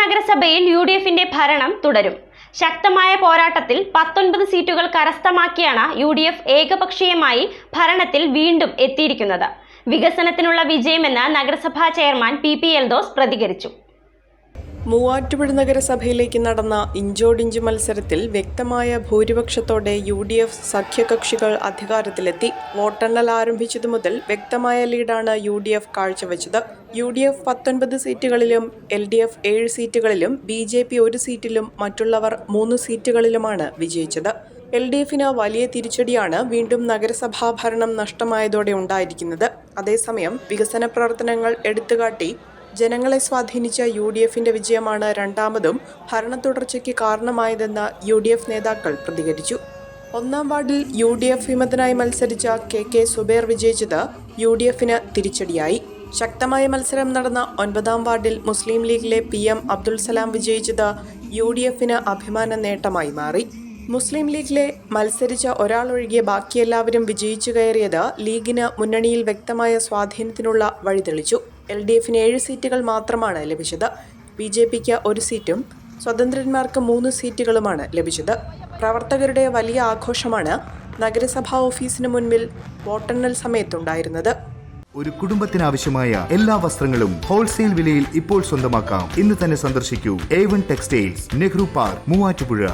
നഗരസഭയിൽ U D എഫിന്റെ ഭരണം തുടരും. ശക്തമായ പോരാട്ടത്തിൽ പത്തൊൻപത് സീറ്റുകൾ കരസ്ഥമാക്കിയാണ് യു ഡി എഫ് ഏകപക്ഷീയമായി ഭരണത്തിൽ വീണ്ടും എത്തിയിരിക്കുന്നത്. വികസനത്തിനുള്ള വിജയമെന്ന് നഗരസഭാ ചെയർമാൻ പി പി എൽദോസ് പ്രതികരിച്ചു. മൂവാറ്റുപുഴ നഗരസഭയിലേക്ക് നടന്ന ഇഞ്ചോടിഞ്ച് മത്സരത്തിൽ വ്യക്തമായ ഭൂരിപക്ഷത്തോടെ യു ഡി എഫ് സഖ്യകക്ഷികൾ അധികാരത്തിലെത്തി. വോട്ടെണ്ണൽ ആരംഭിച്ചതു മുതൽ വ്യക്തമായ ലീഡാണ് യു ഡി എഫ് കാഴ്ചവെച്ചത്. യു ഡി എഫ് പത്തൊൻപത് സീറ്റുകളിലും എൽ ഡി എഫ് ഏഴ് സീറ്റുകളിലും ബി ജെ പി ഒരു സീറ്റിലും മറ്റുള്ളവർ മൂന്ന് സീറ്റുകളിലുമാണ് വിജയിച്ചത്. എൽ ഡി എഫിന് വലിയ തിരിച്ചടിയാണ് വീണ്ടും നഗരസഭാ ഭരണം നഷ്ടമായതോടെ ഉണ്ടായിരിക്കുന്നത്. അതേസമയം വികസന പ്രവർത്തനങ്ങൾ എടുത്തുകാട്ടി ജനങ്ങളെ സ്വാധീനിച്ച യു ഡി എഫിന്റെ വിജയമാണ് രണ്ടാമതും ഭരണ തുടർച്ചയ്ക്ക് കാരണമായതെന്ന് യു ഡി എഫ് നേതാക്കൾ പ്രതികരിച്ചു. ഒന്നാം വാർഡിൽ യു ഡി എഫ് വിമതനായി മത്സരിച്ച കെ കെ സുബേർ വിജയിച്ചത് യു ഡി എഫിന് തിരിച്ചടിയായി. ശക്തമായ മത്സരം നടന്ന ഒൻപതാം വാർഡിൽ മുസ്ലിം ലീഗിലെ പി എം അബ്ദുൾ സലാം വിജയിച്ചത് യു ഡി എഫിന് അഭിമാന നേട്ടമായി മാറി. മുസ്ലിം ലീഗിലെ മത്സരിച്ച ഒരാളൊഴികെ ബാക്കിയെല്ലാവരും വിജയിച്ചു കയറിയത് ലീഗിന് മുന്നണിയിൽ വ്യക്തമായ സ്വാധീനത്തിനുള്ള വഴി തെളിച്ചു എൽ ഡി എഫിന് ഏഴ് സീറ്റുകൾ മാത്രമാണ് ലഭിച്ചത്. ബി ജെ പിക്ക് ഒരു സീറ്റും സ്വതന്ത്രന്മാർക്ക് മൂന്ന് സീറ്റുകളുമാണ് ലഭിച്ചത്. പ്രവർത്തകരുടെ വലിയ ആഘോഷമാണ് നഗരസഭാ ഓഫീസിന് മുൻപിൽ വോട്ടെണ്ണൽ സമയത്തുണ്ടായിരുന്നത്. ഒരു കുടുംബത്തിനാവശ്യമായ എല്ലാ വസ്ത്രങ്ങളും ഹോൾസെയിൽ വിലയിൽ ഇപ്പോൾ സ്വന്തമാക്കാം. ഇന്ന് തന്നെ സന്ദർശിക്കൂ. A one textiles Nehru park Muvattupuzha.